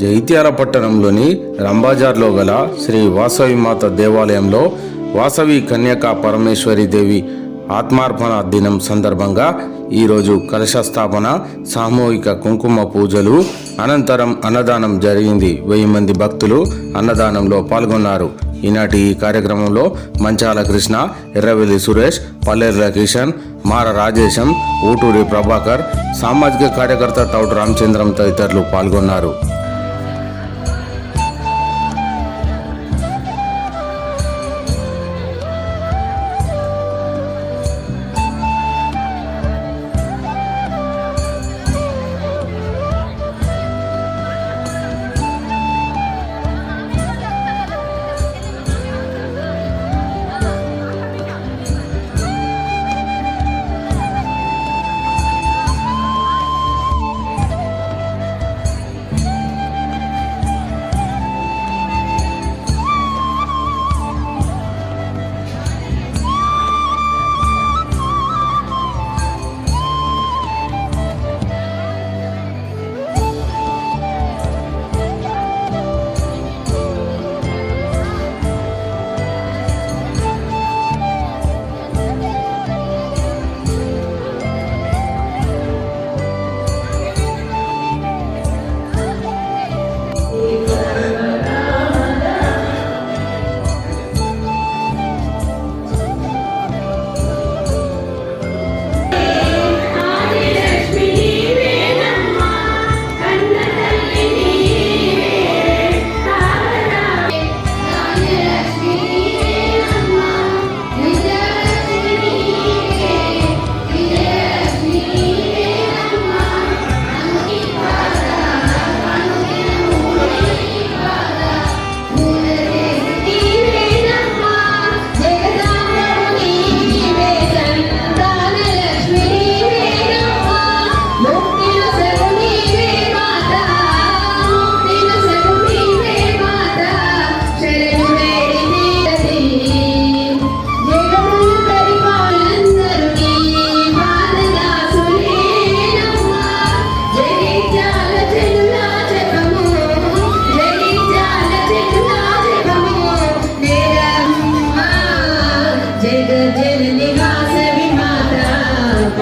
జైత్యాల పట్టణంలోని రంబాజార్లో గల శ్రీ వాసవి మాత దేవాలయంలో వాసవి కన్యకా పరమేశ్వరి దేవి ఆత్మార్పణ దినం సందర్భంగా ఈరోజు కలశస్థాపన సామూహిక కుంకుమ పూజలు అనంతరం అన్నదానం జరిగింది. వెయ్యి మంది భక్తులు అన్నదానంలో పాల్గొన్నారు. ఈనాటి ఈ కార్యక్రమంలో మంచాల కృష్ణ ఎర్రవెల్లి సురేష్ పల్లెర్ల కిషన్ మార రాజేశం ఊటూరి ప్రభాకర్ సామాజిక కార్యకర్త తౌటు రామచంద్రం తదితరులు పాల్గొన్నారు.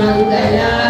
மங்களா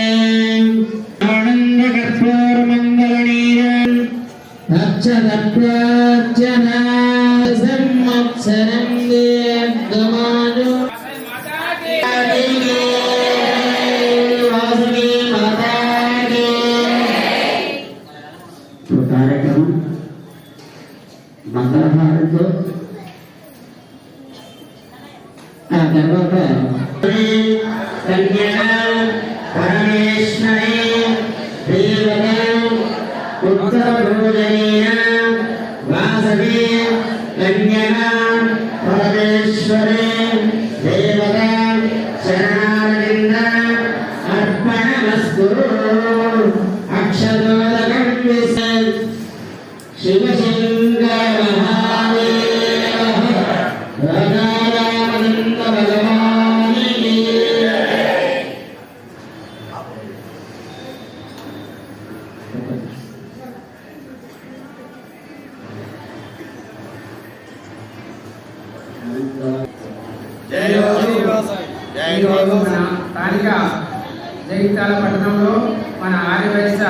సంవత్సరం దీర్ఘమాను కార్యక్రమం మంగళహారంతో ఆ తర్వాత పరమేశ్వరి ఉత్తర భోజనే స్థానిక జగిత్యాల పట్టణంలో మన ఆదివైశ్య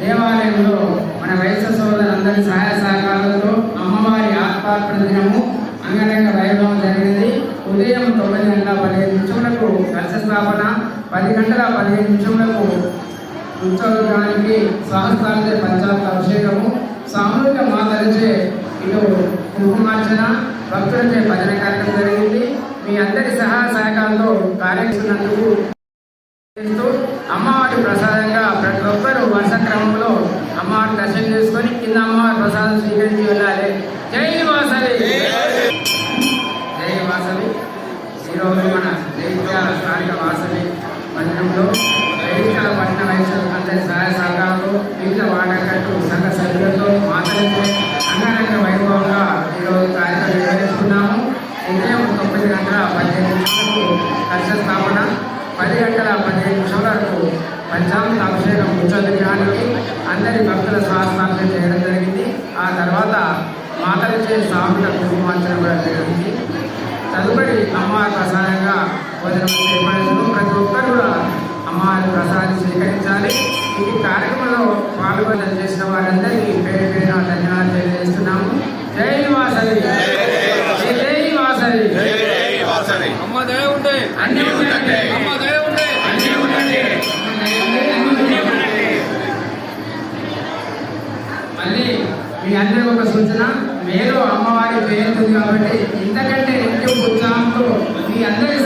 దేవాలయంలో మన వైశ్య సోదరులందరి సహాయ సహకారాలతో అమ్మవారి ఆత్మార్పణ దినము అంగరంగ వైభవం జరిగింది. ఉదయం తొమ్మిది గంటల పదిహేను నిమిషములకు కలశ స్థాపన పది గంటల పదిహేను నిమిషములకు ఉత్సవానికి సహస్రాలచే పంచాయత్ అభిషేకము. సామూహిక మాతలచే ఇటు కుంకుమార్చన భక్తులచే భజన కార్యక్రమం జరిగింది. మీ అందరి సహాయ సహకారంతో కార్యక్రమందుకు చేస్తూ అమ్మవారి ప్రసాదంగా ప్రతి ఒక్కరూ వర్ష క్రమంలో అమ్మవారి దర్శనం చేసుకొని కింద అమ్మవారి ప్రసాదం స్వీకరించి వెళ్ళాలి జై వాసవి జై వాసవి ఈరోజు మన జైత్యాల స్థానిక వాసవి మందిరంలో జైత్యాల పట్టణ వైశ్యులు అందరి సహాయ సహకారంతో వివిధ వాడకట్టు సంఘ సభ్యులతో మాట్లాడితే అంగరంగ వైభవంగా ఈరోజు కార్యక్రమం నిర్వహిస్తున్నాము ఉదయం తొమ్మిది గంటల పదిహేను నిమిషాలకు కలశ స్థాపన పది గంటల పదిహేను నిమిషాలకు పంచామృత అభిషేకం ఉత్సవానికి అందరి భక్తుల సహస్రాభిషేకం చేయడం జరిగింది. ఆ తర్వాత మాతలచే సాముల కుటుంబార్చన కూడా జరిగింది. తదుపరి అమ్మవారి ప్రసాదంగా భోజనం ప్రతి ఒక్కరు కూడా అమ్మవారి ప్రసాదాన్ని స్వీకరించాలి. ఈ కార్యక్రమంలో పాల్గొన చేసిన వారందరికీ పేరు పేరు ధన్యవాదాలు తెలియజేస్తున్నాము. జై వాసవి. అమ్మ దయ ఉంటే అన్ని ఉండండి. అమ్మ దయ ఉంటే అన్నీ ఉండండి. అన్నీ ఉండండి. మళ్ళీ మీ అందరికి ఒక సూచన మీరు అమ్మవారి పేరుంది కాబట్టి ఇంతకంటే నిత్యం ఉత్సాహంతో మీ అందరి